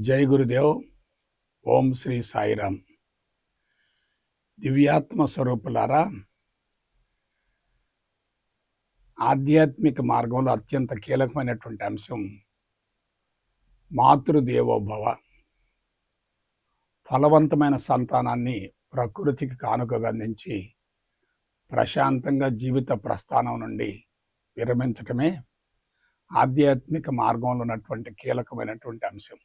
జై గురుదేవ్. ఓం శ్రీ సాయిరామ్. దివ్యాత్మ స్వరూపులారా ఆధ్యాత్మిక మార్గంలో అత్యంత కీలకమైనటువంటి అంశం మాతృదేవోభవ. ఫలవంతమైన సంతానాన్ని ప్రకృతికి కానుకగా అందించి ప్రశాంతంగా జీవిత ప్రస్థానం నుండి విరమించటమే ఆధ్యాత్మిక మార్గంలో ఉన్నటువంటి కీలకమైనటువంటి అంశం.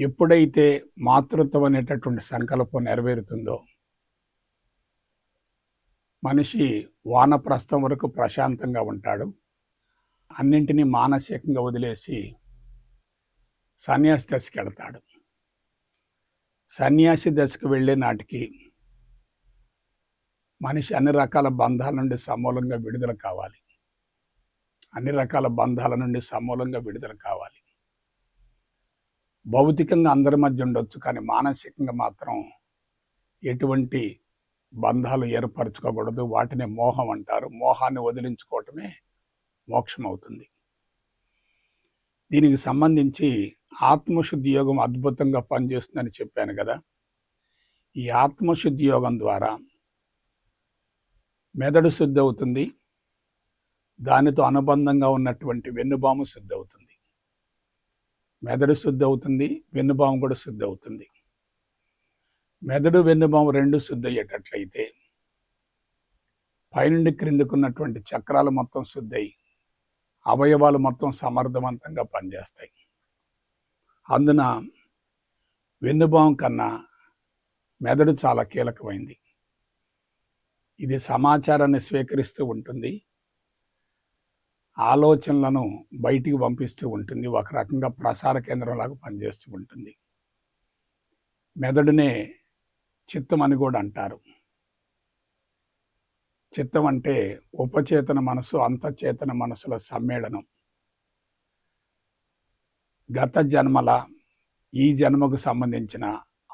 ఎప్పుడైతే మాతృత్వం అనేటటువంటి సంకల్పం నెరవేరుతుందో మనిషి వానప్రస్థం వరకు ప్రశాంతంగా ఉంటాడు. అన్నింటినీ మానసికంగా వదిలేసి సన్యాసి దశకి వెళ్తాడు. సన్యాసి దశకు వెళ్ళే నాటికి మనిషి అన్ని రకాల బంధాల నుండి సమూలంగా విడుదల కావాలి. అన్ని రకాల బంధాల నుండి సమూలంగా విడుదల కావాలి. భౌతికంగా అందరి మధ్య ఉండొచ్చు కానీ మానసికంగా మాత్రం ఎటువంటి బంధాలు ఏర్పరచుకోకూడదు. వాటిని మోహం అంటారు. మోహాన్ని వదిలించుకోవటమే మోక్షం అవుతుంది దీనికి సంబంధించి ఆత్మశుద్ధి యోగం అద్భుతంగా పనిచేస్తుందని చెప్పాను కదా. ఈ ఆత్మశుద్ధి యోగం ద్వారా మెదడు శుద్ధి అవుతుంది. దానితో అనుబంధంగా ఉన్నటువంటి వెన్నుబాము శుద్ధి అవుతుంది. మెదడు శుద్ధి అవుతుంది వెన్నుభావం కూడా శుద్ధి అవుతుంది. మెదడు వెన్నుబాము రెండు శుద్ధి అయ్యేటట్లయితే పైనుండి క్రిందికున్నటువంటి చక్రాలు మొత్తం శుద్ధి అవయవాలు మొత్తం సమర్థవంతంగా పనిచేస్తాయి. అందున వెన్నుభావం కన్నా మెదడు చాలా కీలకమైంది. ఇది సమాచారాన్ని స్వీకరిస్తూ ఉంటుంది. ఆలోచనలను బయటికి పంపిస్తూ ఉంటుంది. ఒక రకంగా ప్రసార కేంద్రంలాగా పనిచేస్తూ ఉంటుంది. మెదడునే చిత్తం అని కూడా అంటారు. చిత్తం అంటే ఉపచేతన మనసు అంతచేతన మనసుల సమ్మేళనం. గత జన్మల ఈ జన్మకు సంబంధించిన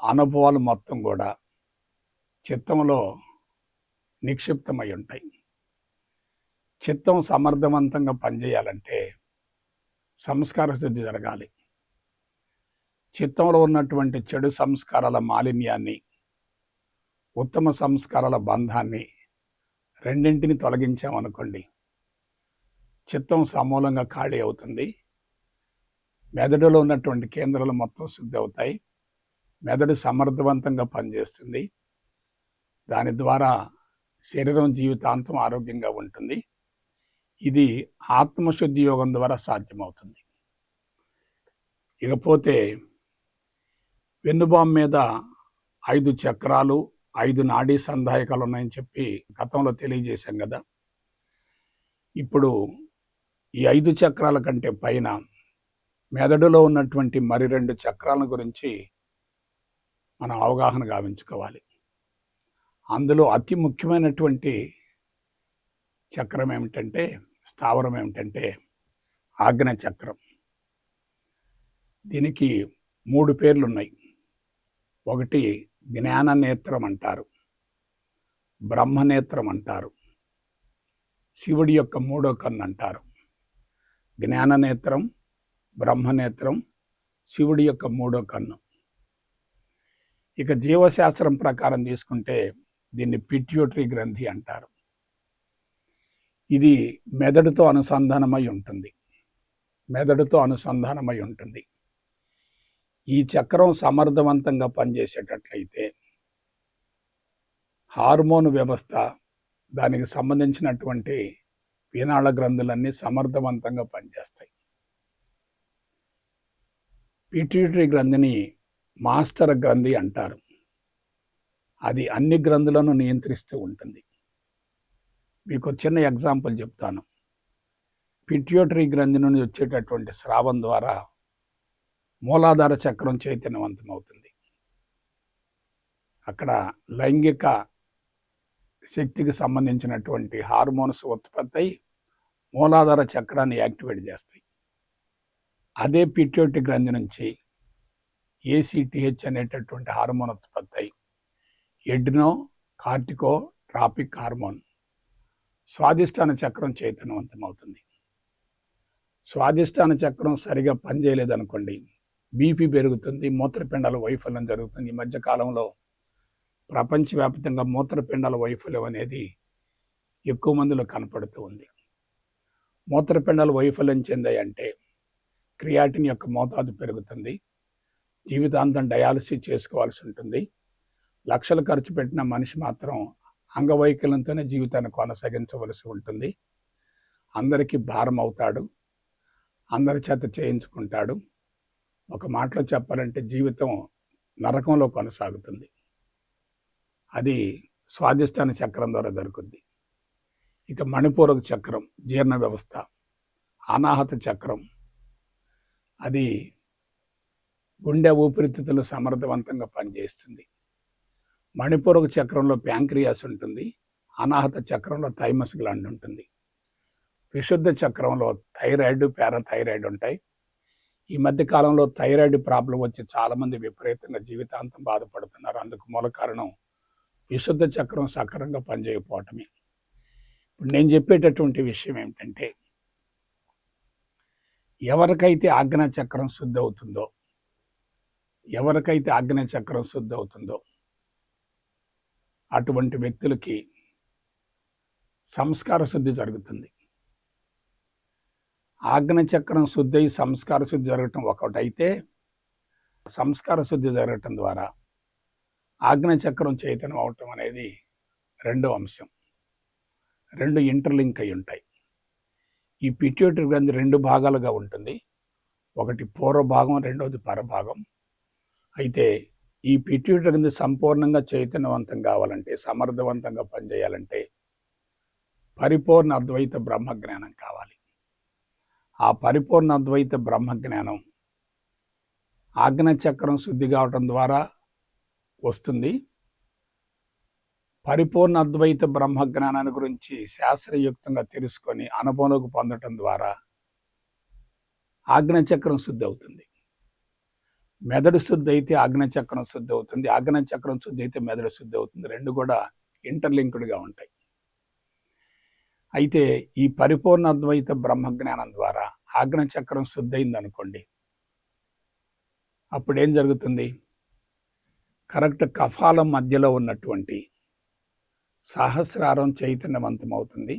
అనుభవాలు మొత్తం కూడా చిత్తంలో నిక్షిప్తమై ఉంటాయి. చిత్తం సమర్థవంతంగా పనిచేయాలంటే సంస్కార శుద్ధి జరగాలి. చిత్తంలో ఉన్నటువంటి చెడు సంస్కారాల మాలిన్యాన్ని ఉత్తమ సంస్కారాల బంధాన్ని రెండింటిని తొలగించామనుకోండి చిత్తం సమూలంగా ఖాళీ అవుతుంది. మెదడులో ఉన్నటువంటి కేంద్రాలు మొత్తం శుద్ధి అవుతాయి. మెదడు సమర్థవంతంగా పనిచేస్తుంది. దాని ద్వారా శరీరం జీవితాంతం ఆరోగ్యంగా ఉంటుంది. ఇది ఆత్మశుద్ధి యోగం ద్వారా సాధ్యమవుతుంది. ఇకపోతే వెన్నుబాం మీద ఐదు చక్రాలు ఐదు నాడీ సంధాయకాలు ఉన్నాయని చెప్పి గతంలో తెలియజేశాం కదా. ఇప్పుడు ఈ ఐదు చక్రాల కంటే పైన మెదడులో ఉన్నటువంటి మరి రెండు చక్రాల గురించి మనం అవగాహన గావించుకోవాలి. అందులో అతి ముఖ్యమైనటువంటి చక్రం ఏమిటంటే స్థావరం ఏమిటంటే ఆగ్న చక్రం. దీనికి మూడు పేర్లు ఉన్నాయి ఒకటి జ్ఞాన నేత్రం అంటారు. బ్రహ్మనేత్రం అంటారు. శివుడి యొక్క మూడో కన్ను అంటారు. జ్ఞాననేత్రం బ్రహ్మనేత్రం శివుడి యొక్క మూడో కన్ను. ఇక జీవశాస్త్రం ప్రకారం తీసుకుంటే దీన్ని పిట్యూటరీ గ్రంథి అంటారు. ఇది మెదడుతో అనుసంధానమై ఉంటుంది. మెదడుతో అనుసంధానమై ఉంటుంది. ఈ చక్రం సమర్థవంతంగా పనిచేసేటట్లయితే హార్మోన్ వ్యవస్థ దానికి సంబంధించినటువంటి పీనాళ గ్రంథులన్నీ సమర్థవంతంగా పనిచేస్తాయి. పిట్యూటరీ గ్రంథిని మాస్టర్ గ్రంథి అంటారు. అది అన్ని గ్రంథులను నియంత్రిస్తూ ఉంటుంది. మీకు చిన్న ఎగ్జాంపుల్ చెప్తాను. పిట్యూటరీ గ్రంథి నుండి వచ్చేటటువంటి స్రావం ద్వారా మూలాధార చక్రం చైతన్యవంతమవుతుంది. అక్కడ లైంగిక శక్తికి సంబంధించినటువంటి హార్మోన్స్ ఉత్పత్తి అయి మూలాధార చక్రాన్ని యాక్టివేట్ చేస్తాయి. అదే పిట్యూటరీ గ్రంథి నుంచి ఏసీటీహెచ్ అనేటటువంటి హార్మోన్ ఉత్పత్తి అయి ఎడ్నో కార్టికో ట్రాపిక్ హార్మోన్ స్వాధిష్టాన చక్రం చైతన్యవంతం అవుతుంది స్వాదిష్టాన చక్రం సరిగా పనిచేయలేదనుకోండి బీపీ పెరుగుతుంది మూత్రపిండాల వైఫల్యం జరుగుతుంది. ఈ మధ్య కాలంలో ప్రపంచవ్యాప్తంగా మూత్రపిండాల వైఫల్యం అనేది ఎక్కువ మందిలో కనపడుతూ ఉంది. మూత్రపిండాల వైఫల్యం చెందాయంటే క్రియాటిన్ యొక్క మోతాదు పెరుగుతుంది. జీవితాంతం డయాలసిస్ చేసుకోవాల్సి ఉంటుంది. లక్షలు ఖర్చు పెట్టిన మనిషి మాత్రం అంగవైకల్యంతోనే జీవితాన్ని కొనసాగించవలసి ఉంటుంది. అందరికీ భారం అవుతాడు అందరి చేత చేయించుకుంటాడు. ఒక మాటలో చెప్పాలంటే జీవితం నరకంలో కొనసాగుతుంది. అది స్వాదిష్టాన చక్రం ద్వారా దొరుకుద్ది ఇక మణిపూరక చక్రం జీర్ణ వ్యవస్థ అనాహత చక్రం. అది గుండె ఊపిరితిత్తులు సమర్థవంతంగా పనిచేస్తుంది. మణిపూరక చక్రంలో ప్యాంక్రియాస్ ఉంటుంది అనాహత చక్రంలో థైమస్ గ్లాండ్ ఉంటుంది. విశుద్ధ చక్రంలో థైరాయిడ్ పారాథైరాయిడ్ ఉంటాయి. ఈ మధ్య కాలంలో థైరాయిడ్ ప్రాబ్లం వచ్చి చాలామంది విపరీతంగా జీవితాంతం బాధపడుతున్నారు. అందుకు మూల కారణం విశుద్ధ చక్రం సక్రంగా పనిచేయకపోవటమే. ఇప్పుడు నేను చెప్పేటటువంటి విషయం ఏమిటంటే ఎవరికైతే ఆజ్ఞా చక్రం శుద్ధి అవుతుందో ఎవరికైతే ఆజ్ఞా చక్రం శుద్ధి అవుతుందో అటువంటి వ్యక్తులకి సంస్కార శుద్ధి జరుగుతుంది. ఆగ్నచక్రం శుద్ధి అయి సంస్కార శుద్ధి జరగటం ఒకటైతే సంస్కార శుద్ధి జరగటం ద్వారా ఆగ్నచక్రం చైతన్యం అవటం అనేది రెండో అంశం. రెండు ఇంటర్లింక్ అయి ఉంటాయి. ఈ పిట్యూటరీ గ్రంథి రెండు భాగాలుగా ఉంటుంది. ఒకటి పూర్వ భాగం రెండవది పరభాగం. అయితే ఈ పిట్యూటరీ గ్రంథి సంపూర్ణంగా చైతన్యవంతం కావాలంటే సమర్థవంతంగా పనిచేయాలంటే పరిపూర్ణ అద్వైత బ్రహ్మజ్ఞానం కావాలి. ఆ పరిపూర్ణ అద్వైత బ్రహ్మజ్ఞానం ఆజ్ఞచక్రం శుద్ధి కావటం ద్వారా వస్తుంది. పరిపూర్ణ అద్వైత బ్రహ్మజ్ఞానాన్ని గురించి శాస్త్రయుక్తంగా తెలుసుకొని అనుభవంలోకి పొందటం ద్వారా ఆజ్ఞచక్రం శుద్ధి అవుతుంది. మెదడు శుద్ధి అయితే ఆగ్నచక్రం శుద్ధి అవుతుంది ఆగ్నచక్రం శుద్ధి అయితే మెదడు శుద్ధి అవుతుంది. రెండు కూడా ఇంటర్లింక్డ్గా ఉంటాయి. అయితే ఈ పరిపూర్ణ అద్వైత బ్రహ్మజ్ఞానం ద్వారా ఆగ్నచక్రం శుద్ధయింది అనుకోండి అప్పుడు ఏం జరుగుతుంది? కరెక్ట్ కఫాలం మధ్యలో ఉన్నటువంటి సహస్రారం చైతన్యవంతం అవుతుంది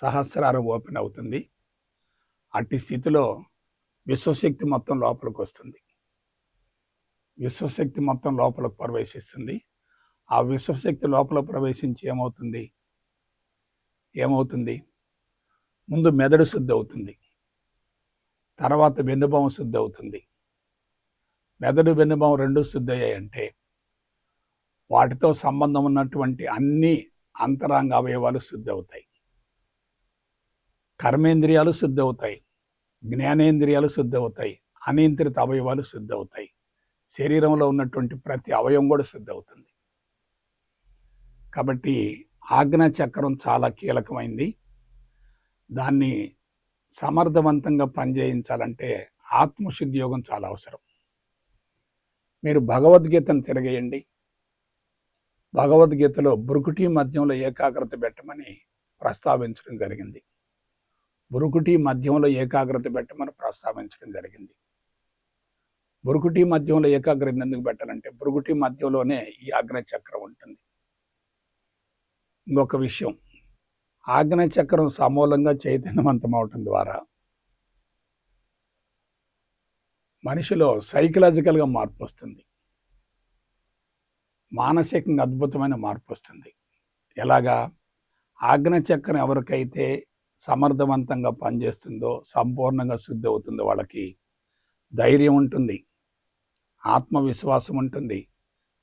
సహస్రారం ఓపెన్ అవుతుంది. అట్టి స్థితిలో విశ్వశక్తి మొత్తం లోపలికి వస్తుంది. విశ్వశక్తి మొత్తం లోపలకు ప్రవేశిస్తుంది. ఆ విశ్వశక్తి లోపల ప్రవేశించి ఏమవుతుంది? ఏమవుతుంది? ముందు మెదడు శుద్ధి అవుతుంది. తర్వాత వెన్నుభావం శుద్ధి అవుతుంది. మెదడు వెన్నుభావం రెండు శుద్ధి అయ్యాయంటే వాటితో సంబంధం ఉన్నటువంటి అన్ని అంతరాంగ అవయవాలు శుద్ధి అవుతాయి. కర్మేంద్రియాలు శుద్ధి అవుతాయి. జ్ఞానేంద్రియాలు శుద్ధి అవుతాయి. అనియంత్రిత అవయవాలు శుద్ధి అవుతాయి. శరీరంలో ఉన్నటువంటి ప్రతి అవయవం కూడా శుద్ధి అవుతుంది కాబట్టి ఆజ్ఞా చక్రం చాలా కీలకమైంది. దాన్ని సమర్థవంతంగా పనిచేయించాలంటే ఆత్మశుద్ధి యోగం చాలా అవసరం. మీరు భగవద్గీతను తిరగేయండి. భగవద్గీతలో బురుకుటి మధ్యంలో ఏకాగ్రత పెట్టమని ప్రస్తావించడం జరిగింది. బురుకుటి మధ్యంలో ఏకాగ్రత పెట్టమని ప్రస్తావించడం జరిగింది. బురుకుటి మధ్యంలో ఏకాగ్రత ఎందుకు పెట్టాలంటే బురుగుటి మధ్యంలోనే ఈ ఆగ్న చక్రం ఉంటుంది. ఇంకొక విషయం ఆగ్న చక్రం సమూలంగా చైతన్యవంతం అవటం ద్వారా మనిషిలో సైకలాజికల్గా మార్పు వస్తుంది. మానసికంగా అద్భుతమైన మార్పు వస్తుంది. ఎలాగా? ఆగ్న చక్రం ఎవరికైతే సమర్థవంతంగా పనిచేస్తుందో సంపూర్ణంగా శుద్ధి అవుతుందో వాళ్ళకి ధైర్యం ఉంటుంది. ఆత్మవిశ్వాసం ఉంటుంది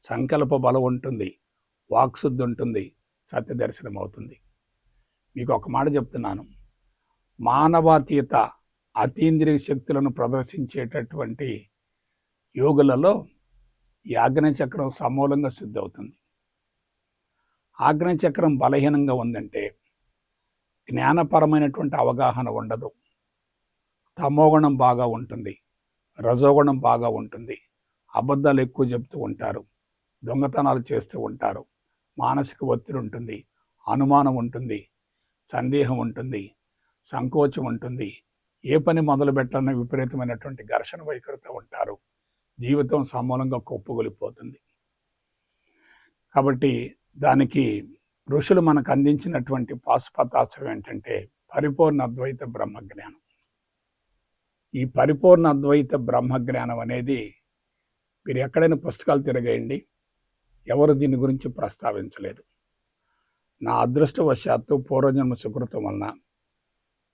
సంకల్ప బలం ఉంటుంది వాక్శుద్ధి ఉంటుంది సత్యదర్శనం అవుతుంది మీకు ఒక మాట చెప్తున్నాను. మానవాతీత అతీంద్రియ శక్తులను ప్రదర్శించేటటువంటి యోగులలో ఈ చక్రం సమూలంగా సిద్ధి అవుతుంది చక్రం బలహీనంగా ఉందంటే జ్ఞానపరమైనటువంటి అవగాహన ఉండదు. తమోగుణం బాగా ఉంటుంది. రజోగుణం బాగా ఉంటుంది. అబద్ధాలు ఎక్కువ చెప్తూ ఉంటారు. దొంగతనాలు చేస్తూ ఉంటారు. మానసిక ఒత్తిడి ఉంటుంది. అనుమానం ఉంటుంది. సందేహం ఉంటుంది. సంకోచం ఉంటుంది. ఏ పని మొదలు పెట్టాలన్న విపరీతమైనటువంటి ఘర్షణ వైఖరితో ఉంటారు. జీవితం సమూలంగా కొప్పుగొలిపోతుంది కాబట్టి దానికి ఋషులు మనకు అందించినటువంటి పాశుపతాశ్రయం ఏంటంటే పరిపూర్ణ అద్వైత బ్రహ్మజ్ఞానం. ఈ పరిపూర్ణ అద్వైత బ్రహ్మజ్ఞానం అనేది మీరు ఎక్కడైనా పుస్తకాలు తిరగేయండి. ఎవరు దీని గురించి ప్రస్తావించలేదు. నా అదృష్టవశాత్తు పూర్వజన్మ సుకృతం వలన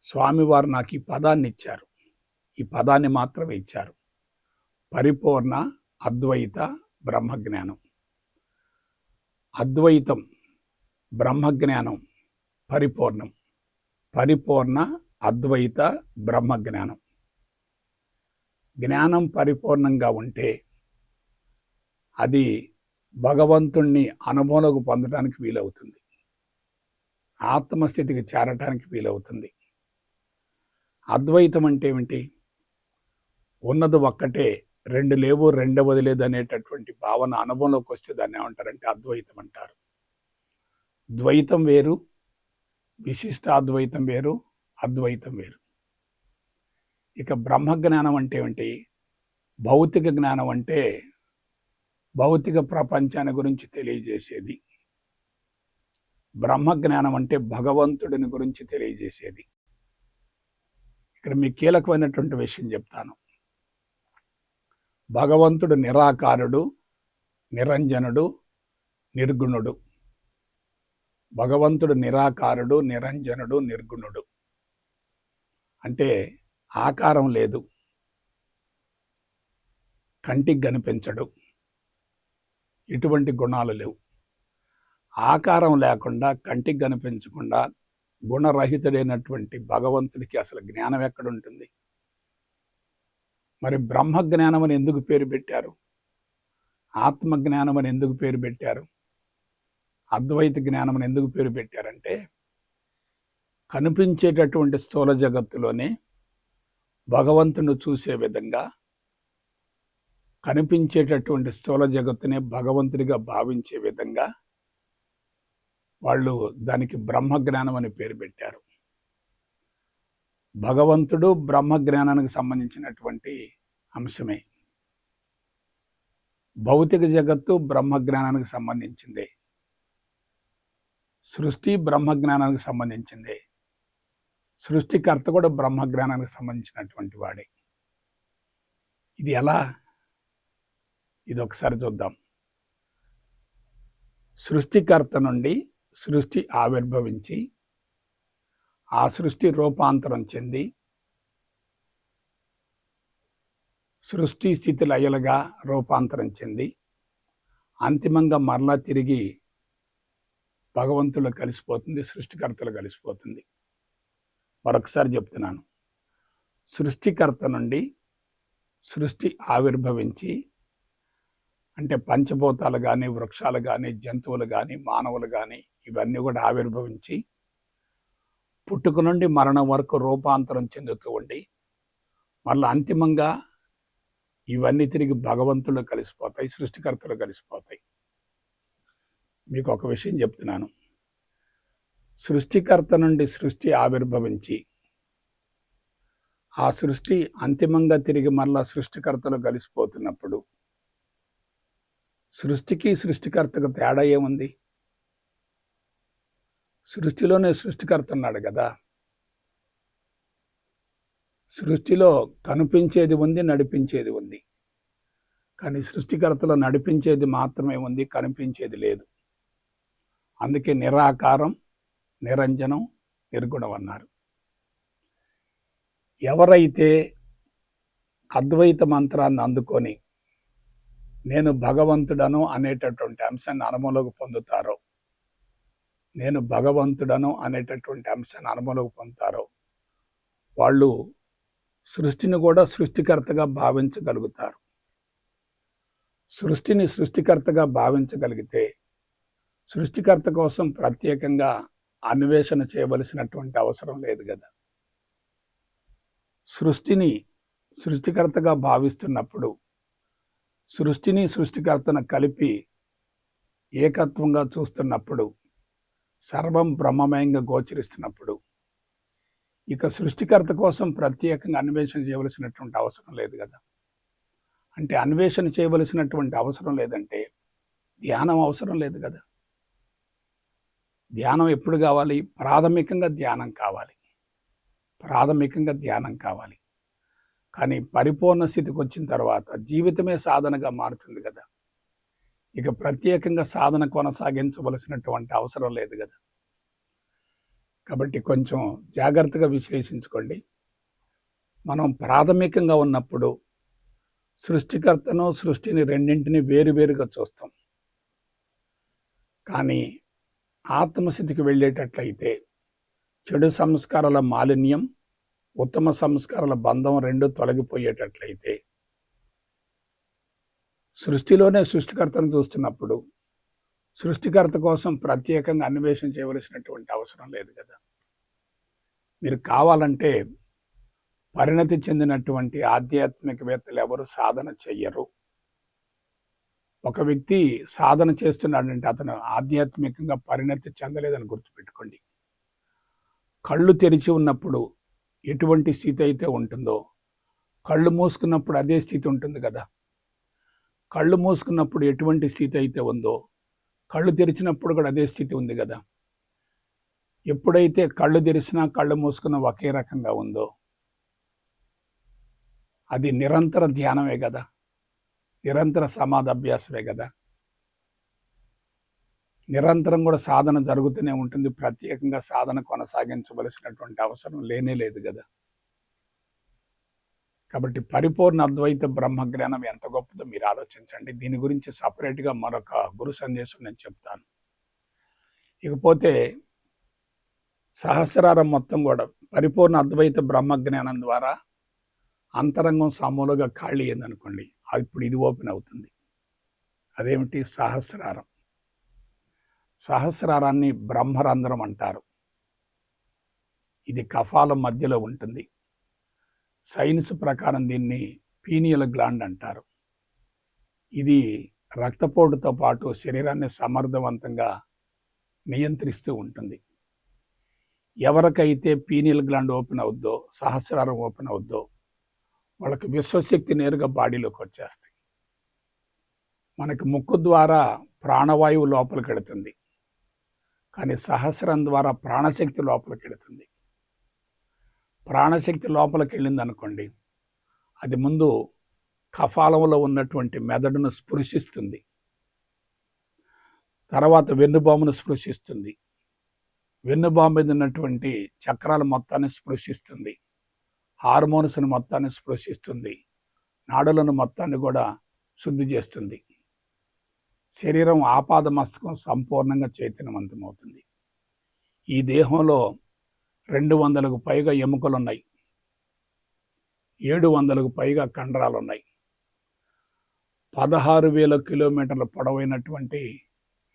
స్వామివారు నాకు ఈ పదాన్ని ఇచ్చారు. ఈ పదాన్ని మాత్రమే ఇచ్చారు. పరిపూర్ణ అద్వైత బ్రహ్మజ్ఞానం. అద్వైతం బ్రహ్మజ్ఞానం పరిపూర్ణం. పరిపూర్ణ అద్వైత బ్రహ్మజ్ఞానం. జ్ఞానం పరిపూర్ణంగా ఉంటే అది భగవంతుణ్ణి అనుభవంలోకి పొందడానికి వీలవుతుంది. ఆత్మస్థితికి చేరటానికి వీలవుతుంది. అద్వైతం అంటే ఏమిటి? ఉన్నది ఒక్కటే రెండు లేవు రెండవది లేదు అనేటటువంటి భావన అనుభవంలోకి వస్తే దాన్ని ఏమంటారంటే అద్వైతం అంటారు. ద్వైతం వేరు విశిష్ట అద్వైతం వేరు అద్వైతం వేరు. ఇక బ్రహ్మ జ్ఞానం అంటే ఏమిటి? భౌతిక జ్ఞానం అంటే భౌతిక ప్రపంచాన్ని గురించి తెలియజేసేది. బ్రహ్మజ్ఞానం అంటే భగవంతుడిని గురించి తెలియజేసేది. ఇక్కడ మీ కీలకమైనటువంటి విషయం చెప్తాను. భగవంతుడు నిరాకారుడు నిరంజనుడు నిర్గుణుడు. భగవంతుడు నిరాకారుడు నిరంజనుడు నిర్గుణుడు. అంటే ఆకారం లేదు. కంటికి కనిపించడు. ఎటువంటి గుణాలు లేవు. ఆకారం లేకుండా కంటికి కనిపించకుండా గుణరహితుడైనటువంటి భగవంతుడికి అసలు జ్ఞానం ఎక్కడుంటుంది? మరి బ్రహ్మ జ్ఞానం అని ఎందుకు పేరు పెట్టారు? ఆత్మజ్ఞానం అని ఎందుకు పేరు పెట్టారు? అద్వైత జ్ఞానం అని ఎందుకు పేరు పెట్టారంటే కనిపించేటటువంటి స్థూల జగత్తులోనే భగవంతుని చూసే విధంగా కనిపించేటటువంటి స్థూల జగత్తునే భగవంతుడిగా భావించే విధంగా వాళ్ళు దానికి బ్రహ్మజ్ఞానం అని పేరు పెట్టారు. భగవంతుడు బ్రహ్మజ్ఞానానికి సంబంధించినటువంటి అంశమే. భౌతిక జగత్తు బ్రహ్మజ్ఞానానికి సంబంధించిందే. సృష్టి బ్రహ్మజ్ఞానానికి సంబంధించిందే. సృష్టికర్త కూడా బ్రహ్మజ్ఞానానికి సంబంధించినటువంటి వాడే. ఇది ఎలా? ఇది ఒకసారి చూద్దాం. సృష్టికర్త నుండి సృష్టి ఆవిర్భవించి ఆ సృష్టి రూపాంతరం చెంది సృష్టి స్థితి లయలుగా రూపాంతరం చెంది అంతిమంగా మరలా తిరిగి భగవంతులు కలిసిపోతుంది సృష్టికర్తలు కలిసిపోతుంది. మరొకసారి చెప్తున్నాను. సృష్టికర్త నుండి సృష్టి ఆవిర్భవించి అంటే పంచభూతాలు కానీ వృక్షాలు కానీ జంతువులు కానీ మానవులు కానీ ఇవన్నీ కూడా ఆవిర్భవించి పుట్టుక నుండి మరణం వరకు రూపాంతరం చెందుతూ ఉండి మళ్ళీ అంతిమంగా ఇవన్నీ తిరిగి భగవంతులు కలిసిపోతాయి సృష్టికర్తలు కలిసిపోతాయి. మీకు ఒక విషయం చెప్తున్నాను. సృష్టికర్త నుండి సృష్టి ఆవిర్భవించి ఆ సృష్టి అంతిమంగా తిరిగి మళ్ళా సృష్టికర్తలు కలిసిపోతున్నప్పుడు సృష్టికి సృష్టికర్తకు తేడా ఏముంది? సృష్టిలోనే సృష్టికర్త ఉన్నాడు కదా. సృష్టిలో కనిపించేది ఉంది నడిపించేది ఉంది. కానీ సృష్టికర్తలో నడిపించేది మాత్రమే ఉంది కనిపించేది లేదు. అందుకే నిరాకారం నిరంజనం నిర్గుణం అన్నారు. ఎవరైతే అద్వైత మంత్రాన్ని అందుకొని నేను భగవంతుడను అనేటటువంటి అంశాన్ని అనుభవంలోకి పొందుతారో? నేను భగవంతుడను అనేటటువంటి అంశాన్ని అనుభవంలోకి పొందుతారో? వాళ్ళు సృష్టిని కూడా సృష్టికర్తగా భావించగలుగుతారు. సృష్టిని సృష్టికర్తగా భావించగలిగితే సృష్టికర్త కోసం ప్రత్యేకంగా అన్వేషణ చేయవలసినటువంటి అవసరం లేదు కదా. సృష్టిని సృష్టికర్తగా భావిస్తున్నప్పుడు సృష్టిని సృష్టికర్తను కలిపి ఏకత్వంగా చూస్తున్నప్పుడు సర్వం బ్రహ్మమయంగా గోచరిస్తున్నప్పుడు ఇక సృష్టికర్త కోసం ప్రత్యేకంగా అన్వేషణ చేయవలసినటువంటి అవసరం లేదు కదా. అంటే అన్వేషణ చేయవలసినటువంటి అవసరం లేదంటే ధ్యానం అవసరం లేదు కదా. ధ్యానం ఎప్పుడు కావాలి? ప్రాథమికంగా ధ్యానం కావాలి. ప్రాథమికంగా ధ్యానం కావాలి. కానీ పరిపూర్ణ స్థితికి వచ్చిన తర్వాత జీవితమే సాధనగా మారుతుంది కదా. ఇక ప్రత్యేకంగా సాధన కొనసాగించవలసినటువంటి అవసరం లేదు కదా. కాబట్టి కొంచెం జాగ్రత్తగా విశ్లేషించుకోండి. మనం ప్రాథమికంగా ఉన్నప్పుడు సృష్టికర్తను సృష్టిని రెండింటిని వేరువేరుగా చూస్తాం. కానీ ఆత్మస్థితికి వెళ్ళేటట్లయితే చెడు సంస్కారాల మాలిన్యం ఉత్తమ సంస్కారాల బంధం రెండు తొలగిపోయేటట్లయితే సృష్టిలోనే సృష్టికర్తను చూస్తున్నప్పుడు సృష్టికర్త కోసం ప్రత్యేకంగా అన్వేషణ చేయవలసినటువంటి అవసరం లేదు కదా. మీరు కావాలంటే పరిణతి చెందినటువంటి ఆధ్యాత్మికవేత్తలు ఎవరు సాధన చెయ్యరు. ఒక వ్యక్తి సాధన చేస్తున్నాడంటే అతను ఆధ్యాత్మికంగా పరిణతి చెందలేదని గుర్తుపెట్టుకోండి. కళ్ళు తెరిచి ఉన్నప్పుడు ఎటువంటి స్థితి అయితే ఉంటుందో కళ్ళు మూసుకున్నప్పుడు అదే స్థితి ఉంటుంది కదా. కళ్ళు మూసుకున్నప్పుడు ఎటువంటి స్థితి అయితే ఉందో కళ్ళు తెరిచినప్పుడు కూడా అదే స్థితి ఉంది కదా. ఎప్పుడైతే కళ్ళు తెరిచినా కళ్ళు మూసుకున్న ఒకే రకంగా ఉందో అది నిరంతర ధ్యానమే కదా. నిరంతర సమాధాభ్యాసమే కదా. నిరంతరం కూడా సాధన జరుగుతూనే ఉంటుంది. ప్రత్యేకంగా సాధన కొనసాగించవలసినటువంటి అవసరం లేనే లేదు కదా. కాబట్టి పరిపూర్ణ అద్వైత బ్రహ్మజ్ఞానం ఎంత గొప్పదో మీరు ఆలోచించండి. దీని గురించి సపరేట్గా మరొక గురు సందేశం నేను చెప్తాను. ఇకపోతే సహస్రారం మొత్తం కూడా పరిపూర్ణ అద్వైత బ్రహ్మజ్ఞానం ద్వారా అంతరంగం సమూలుగా ఖాళీ అయిందనుకోండి ఇప్పుడు ఇది ఓపెన్ అవుతుంది. అదేమిటి? సహస్రారం. సహస్రారాన్ని బ్రహ్మరంధ్రం అంటారు. ఇది కఫాల మధ్యలో ఉంటుంది. సైన్స్ ప్రకారం దీన్ని పీనియల్ గ్లాండ్ అంటారు. ఇది రక్తపోటుతో పాటు శరీరాన్ని సమర్థవంతంగా నియంత్రిస్తూ ఉంటుంది. ఎవరికైతే పీనియల్ గ్లాండ్ ఓపెన్ అవుద్దో సహస్రారం ఓపెన్ అవుద్దో వాళ్ళకి విశ్వశక్తి నేరుగా బాడీలోకి వచ్చేస్తాయి. మనకి ముక్కు ద్వారా ప్రాణవాయువు లోపలికి వెళుతుంది. కానీ సహస్రం ద్వారా ప్రాణశక్తి లోపలికి వెళుతుంది. ప్రాణశక్తి లోపలికి వెళ్ళింది అనుకోండి అది ముందు కఫాలంలో ఉన్నటువంటి మెదడును స్పృశిస్తుంది. తర్వాత వెన్నుబామును స్పృశిస్తుంది. వెన్నుబాము మీద ఉన్నటువంటి చక్రాల మొత్తాన్ని స్పృశిస్తుంది. హార్మోన్స్ని మొత్తాన్ని స్పృశిస్తుంది. నాడులను మొత్తాన్ని కూడా శుద్ధి చేస్తుంది. శరీరం ఆపాద మస్తకం సంపూర్ణంగా చైతన్యవంతమవుతుంది. ఈ దేహంలో రెండు వందలకు పైగా ఎముకలు ఉన్నాయి ఏడు వందలకు పైగా కండరాలు ఉన్నాయి పదహారు వేల కిలోమీటర్ల పొడవైనటువంటి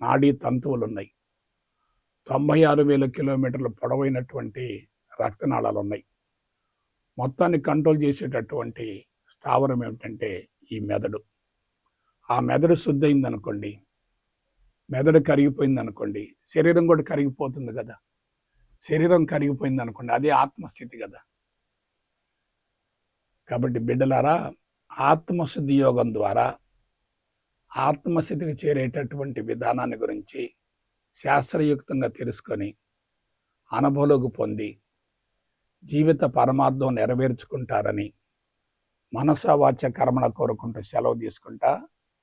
నాడీ తంతువులు ఉన్నాయి తొంభై ఆరు వేల కిలోమీటర్ల పొడవైనటువంటి రక్తనాళాలు ఉన్నాయి మొత్తాన్ని కంట్రోల్ చేసేటటువంటి స్థావరం ఏమిటంటే ఈ మెదడు. ఆ మెదడు శుద్ధయింది అనుకోండి మెదడు కరిగిపోయింది అనుకోండి శరీరం కూడా కరిగిపోతుంది కదా. శరీరం కరిగిపోయింది అనుకోండి అదే ఆత్మస్థితి కదా. కాబట్టి బిడ్డలారా ఆత్మశుద్ధి యోగం ద్వారా ఆత్మస్థితికి చేరేటటువంటి విధానాన్ని గురించి శాస్త్రయుక్తంగా తెలుసుకొని అనుభవంలోకి పొంది జీవిత పరమార్థం నెరవేర్చుకుంటారని మనస వాచ్య కర్మణ కోరుకుంటూ సెలవు తీసుకుంటా.